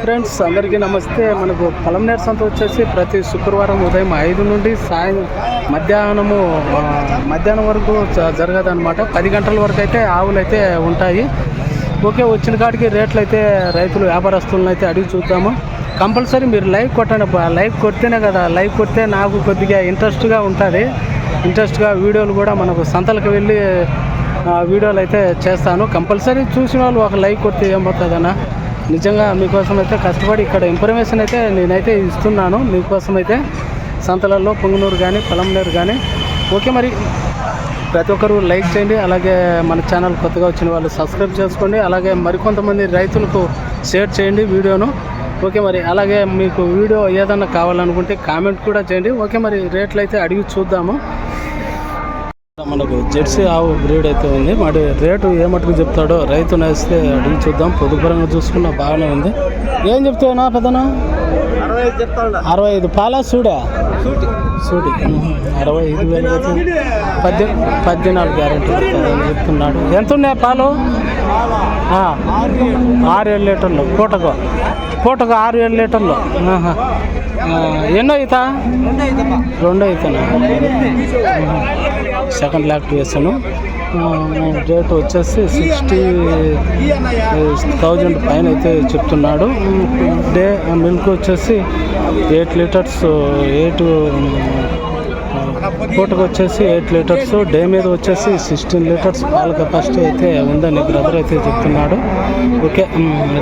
Friends అందరికీ నమస్తే. మనకు పొలంనేరు సంత వచ్చేసి ప్రతి శుక్రవారం ఉదయం ఐదు నుండి సాయం మధ్యాహ్నము మధ్యాహ్నం వరకు జరగదు అనమాట పది గంటల వరకు అయితే ఆవులు అయితే ఉంటాయి. ఓకే వచ్చిన కాడికి రేట్లు అయితే రైతులు వ్యాపారస్తులను అయితే అడిగి చూద్దాము. కంపల్సరీ మీరు లైక్ కొట్టండి. లైక్ కొడితేనే కదా లైక్ కొడితే నాకు కొద్దిగా ఇంట్రెస్ట్గా ఉంటుంది. ఇంట్రెస్ట్గా వీడియోలు కూడా మనకు సంతలకు వెళ్ళి వీడియోలు అయితే చేస్తాను. కంపల్సరీ చూసిన వాళ్ళు ఒక లైక్ కొడితే ఏమవుతుందన్నా నిజంగా మీకోసం అయితే కష్టపడి ఇక్కడ ఇన్ఫర్మేషన్ అయితే నేనైతే ఇస్తున్నాను. మీకోసం అయితే సంతలలో పొంగునూరు కానీ పొలంనేరు కానీ. ఓకే మరి. ప్రతి ఒక్కరు లైక్ చేయండి. అలాగే మన ఛానల్ కొత్తగా వచ్చిన వాళ్ళు సబ్స్క్రైబ్ చేసుకోండి. అలాగే మరికొంతమంది రైతులకు షేర్ చేయండి వీడియోను. ఓకే మరి. అలాగే మీకు వీడియో ఏదన్నా కావాలనుకుంటే కామెంట్ కూడా చేయండి. ఓకే మరి. రేట్లు అయితే అడిగి చూద్దాము. మనకు జెర్సీ ఆవు బ్రీడ్ అయితే ఉంది. మరి రేటు ఏ మటుకు చెప్తాడో రైతు నేస్తే అడిగి చూద్దాం. పొదుపురంగా చూసుకున్న బాగానే ఉంది. ఏం చెప్తావునా పెద్దనా? అరవై ఐదు పాలా సూడా? సూటి. అరవై ఐదు వేలు అయితే పద్దె పద్దెనాలుగు గ్యారెంటీ చెప్తున్నాడు? ఎంత ఉన్నాయి పాలు? ఆరు ఏడు లీటర్లు. పూటకు? పూటకు ఆరు ఏడు లీటర్లు ఎన్నో అవుతా రెండో అవుతానా సెకండ్ ల్యాక్ వేసాను రేట్ వచ్చేసి సిక్స్టీ థౌజండ్ పైన అయితే చెప్తున్నాడు. డే మిల్క్ వచ్చేసి ఎయిట్ లీటర్స్ ఎయిట్ పూటకు వచ్చేసి ఎయిట్ లీటర్స్ డే మీద వచ్చేసి సిక్స్టీన్ లీటర్స్ పాల కెపాసిటీ అయితే ఉందని బ్రదర్ అయితే చెప్తున్నాడు. ఓకే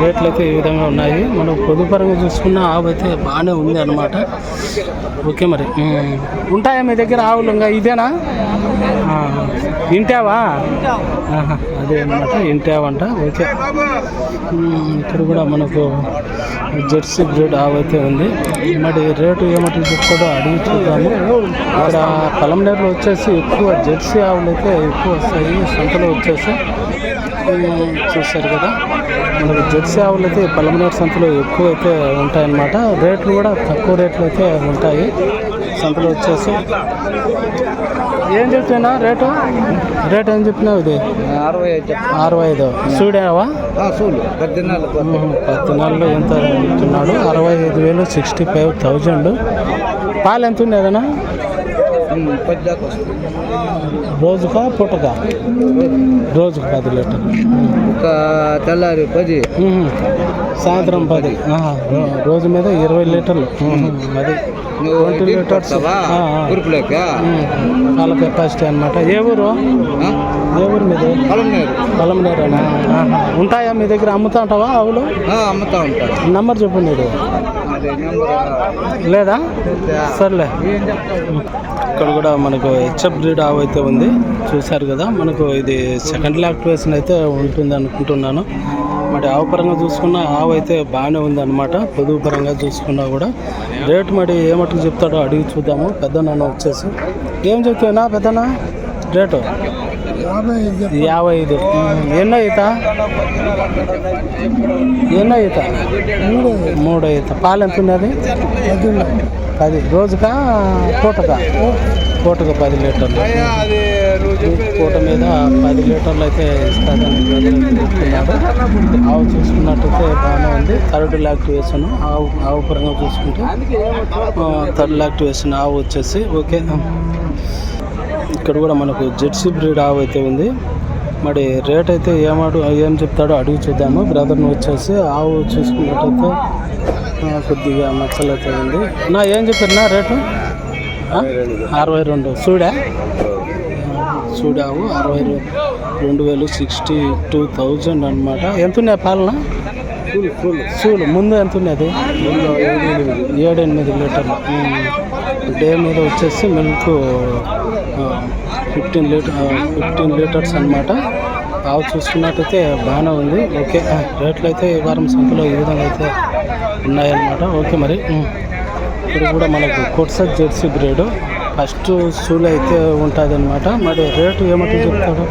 రేట్లు అయితే ఈ విధంగా ఉన్నాయి. మనం పొదుపరంగా చూసుకున్న ఆవు అయితే బాగానే ఉంది అనమాట ఓకే మరి ఉంటాయా మీ దగ్గర ఆవులు ఇంకా? ఇదేనా? ఇంటావా? అదే అనమాట ఇంటావంట. ఓకే. ఇక్కడ కూడా మనకు జెర్సీ గ్రేడ్ ఆవు అయితే ఉంది. మరి రేటు ఏమంటే చెప్తాడో అడిగి చూద్దాము. ఇక్కడ పొలంనేరులో వచ్చేసి ఎక్కువ జెర్సీ ఆవులు అయితే ఎక్కువ వస్తాయి సంతలో వచ్చేసి. చూశారు కదా. మనకు జెర్సీ ఆవులు అయితే పొలంనేరు సంతలో ఎక్కువ అయితే ఉంటాయన్నమాట. రేట్లు కూడా తక్కువ రేట్లు అయితే ఉంటాయి. సంతలో వచ్చేసి. ఏం చెప్తున్నా? రేటు? రేట్ ఏం చెప్పినావు ఇది? అరవై ఐదు అరవై ఐదు. చూడావా సూలు పద్దెనాలు పది నెలలు ఎంత చెప్తున్నాడు? అరవై ఐదు వేలు సిక్స్టీ ఫైవ్ థౌజండ్ పాలు ఎంత వస్తుంది. రోజుకా పూటకా? రోజుకు. పది లీటర్లు ఒక తెల్లారి పది. సాయంత్రం పది. రోజు మీద ఇరవై లీటర్లు. అది నువ్వు. పాల కెపాసిటీ అనమాట ఏ ఊరు? ఏ ఊరు మీది? పొలం నీరు పొలం నేరేనా ఆహా. ఉంటాయా మీ దగ్గర? అమ్ముతా ఉంటావా ఆవులు? అమ్ముతా ఉంటాడు నంబర్ చెప్పు నెంబర్. లేదా? సర్లే. ఇక్కడ కూడా మనకు హెచ్ఎఫ్ బ్రీడ్ ఆవు అయితే ఉంది. చూశారు కదా మనకు ఇది సెకండ్ లాక్టివేషన్ అయితే ఉంటుంది అనుకుంటున్నాను. మరి ఆవు పరంగా చూసుకున్న ఆవు అయితే బాగానే ఉంది అనమాట పొదుపు పరంగా చూసుకున్నా కూడా. రేట్ మరి ఏ చెప్తాడో అడిగి చూద్దాము. పెద్ద నాన్న వచ్చేసి. ఏం చెప్తున్నా పెద్దనా రేటు? యాభై ఐదు. ఎన్నో ఈత? ఎన్నో ఈత. మూడో ఈత. పాలు ఎంత ఉన్నది? పది రోజుకా? పూటగా పూటగా పది లీటర్లు. పూట మీద పది లీటర్లు అయితే ఇస్తుందని ఆవు చూసుకున్నట్టయితే బాగానే ఉంది. థర్డ్ లాక్టివేషన్ ఆవు ఆవు పరంగా చూసుకుంటే థర్డ్ లాక్టివేషన్ ఆవు వచ్చేసి ఓకే. ఇక్కడ కూడా మనకు జెర్సీ బ్రీడ్ ఆవు అయితే ఉంది. మరి రేట్ అయితే ఏమాడు ఏం చెప్తాడో అడిగి చూద్దాము. బ్రదర్ని వచ్చేసి ఆవు చూసుకున్నట్టయితే కొద్దిగా మచ్చలు అయితే ఉంది నా ఏం చెప్పారు నా రేటు? అరవై రెండు. చూడా చూడావు అరవై రెండు. వేలు సిక్స్టీ టూ థౌజండ్ అనమాట ఎంత ఉన్నాయి పాలన చూడు ముందు ఎంత ఉన్నది ఏడు ఎనిమిది. లీటర్లు. డే మీద వచ్చేసి milk fifteen litre fifteen litres అనమాట ఆవు చూసుకున్నట్టయితే బాగానే ఉంది. ఓకే. రేట్లు అయితే ఈ వారం సంతలో ఈ విధంగా అయితే ఉన్నాయన్నమాట. ఓకే మరి. ఇప్పుడు కూడా మనకు కొట్స జెర్సీ గ్రేడ్ ఫస్ట్ షూలు అయితే ఉంటుంది అనమాట మరి రేటు ఏమంటే చెప్తాడు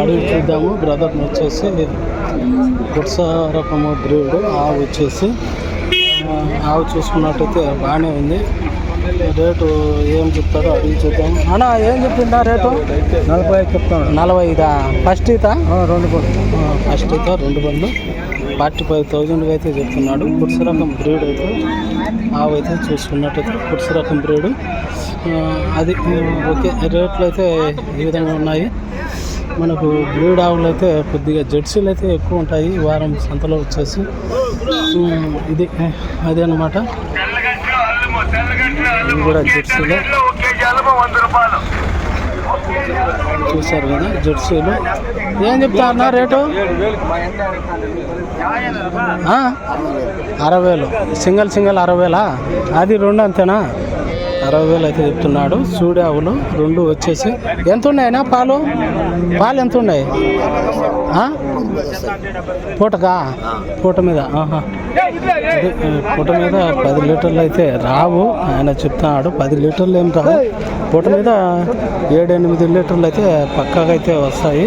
అడిగి చూద్దాము. బ్రదర్ని వచ్చేసి కొట్స రకము బ్రీడ్ ఆవు వచ్చేసి. ఆవు చూసుకున్నట్టయితే బాగానే ఉంది. రేటు ఏం చెప్తాడో అడిగి చూద్దాం. అన్న ఏం చెప్పిందా రేటు? నలభై ఐదు చెప్తాను. నలభై ఐదా ఫస్ట్ ఈత రెండు కూడా ఫస్ట్ ఈత రెండు బండ్లు ఫార్టీ ఫైవ్ థౌజండ్కి అయితే చెప్తున్నాడు. పురుష రకం బ్రీడ్ అయితే ఆవు అయితే చూసుకున్నట్టయితే పురుష రకం బ్రీడ్. అది ఓకే. రేట్లు అయితే ఈ విధంగా ఉన్నాయి. మనకు బ్రీడ్ ఆవులు అయితే కొద్దిగా జెర్సీలు అయితే ఎక్కువ ఉంటాయి. వారం సంతలో వచ్చేసి. ఇది అదే అనమాట కూడా జెర్సీలో. చూశారు కదా జెర్సీలు. ఏం చెప్తా అన్న రేటు? అరవైలు. సింగిల్ సింగిల్ సింగల్ సింగల్ అది రెండు అంతేనా? అరవై వేలు అయితే చెప్తున్నాడు. సూడి ఆవులు రెండు వచ్చేసి. ఎంత ఉన్నాయినా పాలు? పాలు ఎంత ఉన్నాయి ఆ? పూటకా? పూట మీద. పూట మీద పది లీటర్లు అయితే రావు. ఆయన చెప్తున్నాడు పది లీటర్లు ఏం రావు. పూట మీద ఏడు ఎనిమిది లీటర్లు అయితే పక్కాగా అయితే వస్తాయి.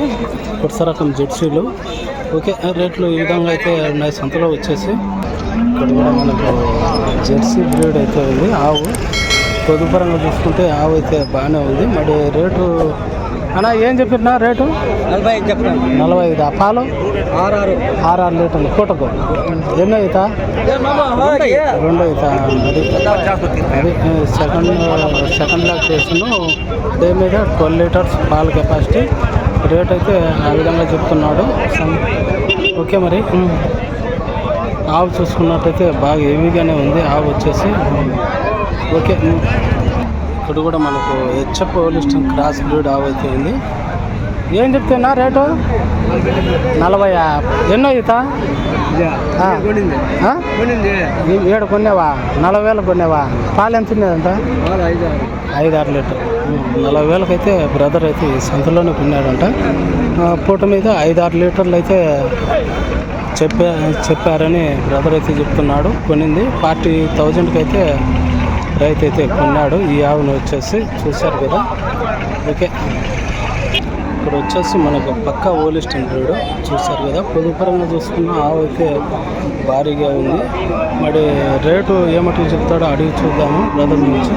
కొత్త రకం జెర్సీలు. ఓకే రేట్లు ఈ విధంగా అయితే ఉన్నాయి. సంతలో వచ్చేసి. ఇక్కడ కూడా మనకు జెర్సీ బ్రీడ్ అయితే ఉంది. ఆవు. పొదుపరంగా చూసుకుంటే ఆవు అయితే బాగానే ఉంది. మరి రేటు అన్నా ఏం చెప్పినా రేటు? నలభై ఐదు నలభై ఐదు. ఆ పాలు? ఆరు ఆరు లీటర్లు. పూటకు ఎన్నో అవుతా రెండు అవుతా అది అది సెకండ్ సెకండ్ లాక్టేషన్ డే మీద ట్వెల్వ్ లీటర్స్ పాల కెపాసిటీ. రేట్ అయితే ఆ విధంగా చెప్తున్నాడు. ఓకే మరి. ఆవు చూసుకున్నట్టయితే బాగా హెవీగానే ఉంది. ఆవు వచ్చేసి ఓకే. ఇక్కడ కూడా మనకు హెచ్ఎఫ్ లిస్టన్ క్రాస్ బ్రీడ్ ఆవు అయితే ఉంది. ఏం చెప్తున్నా రేటు? నలభై ఎన్నో ఈత? ఏడు కొనేవా నలభై వేలు కొనేవా పాలు ఎంత ఉండేదంట ఐదు ఆరు. లీటర్. నలభై వేలకు అయితే బ్రదర్ అయితే సంతలోనే కొన్నాడంట. పూట మీద ఐదు ఆరు లీటర్లు అయితే చెప్పా చెప్పారని బ్రదర్ అయితే చెప్తున్నాడు కొనింది. ఫార్టీ థౌజండ్కి అయితే రైతు అయితే కొన్నాడు. ఈ ఆవును వచ్చేసి చూశారు కదా. ఓకే. ఇక్కడ వచ్చేసి మనకు పక్క ఓలిస్ట్ బ్రీడ్ చూశారు కదా? పొదుపరంగా చూసుకున్న ఆవుకే భారీగా ఉంది. మరి రేటు ఏమటి చెప్తాడో అడిగి చూద్దాము బ్రదర్ నుంచి.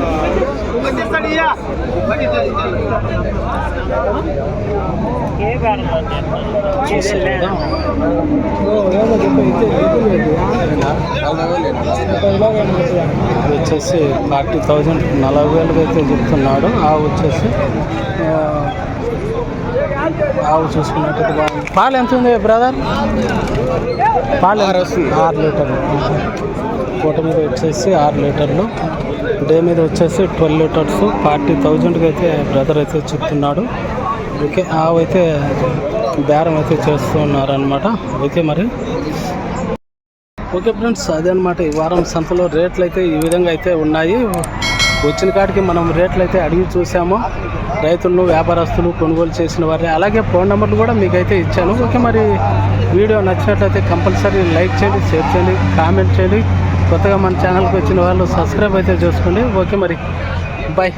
చూశారు కదా? వచ్చేసి ఫార్టీ థౌజండ్ నలభై వేలకైతే అయితే చెప్తున్నాడు. ఆ వచ్చేసి ఆ, ఆవు చూసుకున్నట్టయితే బాగుంది. పాలు ఎంత ఉంది బ్రదర్? పాలు ఆరు లీటర్లు. పూట మీద వచ్చేసి ఆరు లీటర్లు. డే మీద వచ్చేసి ట్వెల్వ్ లీటర్స్. ఫార్టీ థౌజండ్కి అయితే బ్రదర్ అయితే చెప్తున్నాడు. ఓకే ఆవు అయితే బేరం అయితే చేస్తున్నారనమాట ఓకే మరి. ఓకే ఫ్రెండ్స్ అదే అనమాట ఈ వారం సంతలో రేట్లు అయితే ఈ విధంగా అయితే ఉన్నాయి. వచ్చిన కాడికి మనం రేట్లు అయితే అడిగి చూసాము. రైతులను వ్యాపారస్తులు కొనుగోలు చేసిన వారిని. అలాగే ఫోన్ నెంబర్లు కూడా మీకైతే ఇచ్చాను. ఓకే మరి వీడియో నచ్చినట్లయితే కంపల్సరీ లైక్ చేయండి షేర్ చేయండి కామెంట్ చేయండి. కొత్తగా మన ఛానల్కి వచ్చిన వాళ్ళు సబ్స్క్రైబ్ అయితే చేసుకోండి. ఓకే మరి బాయ్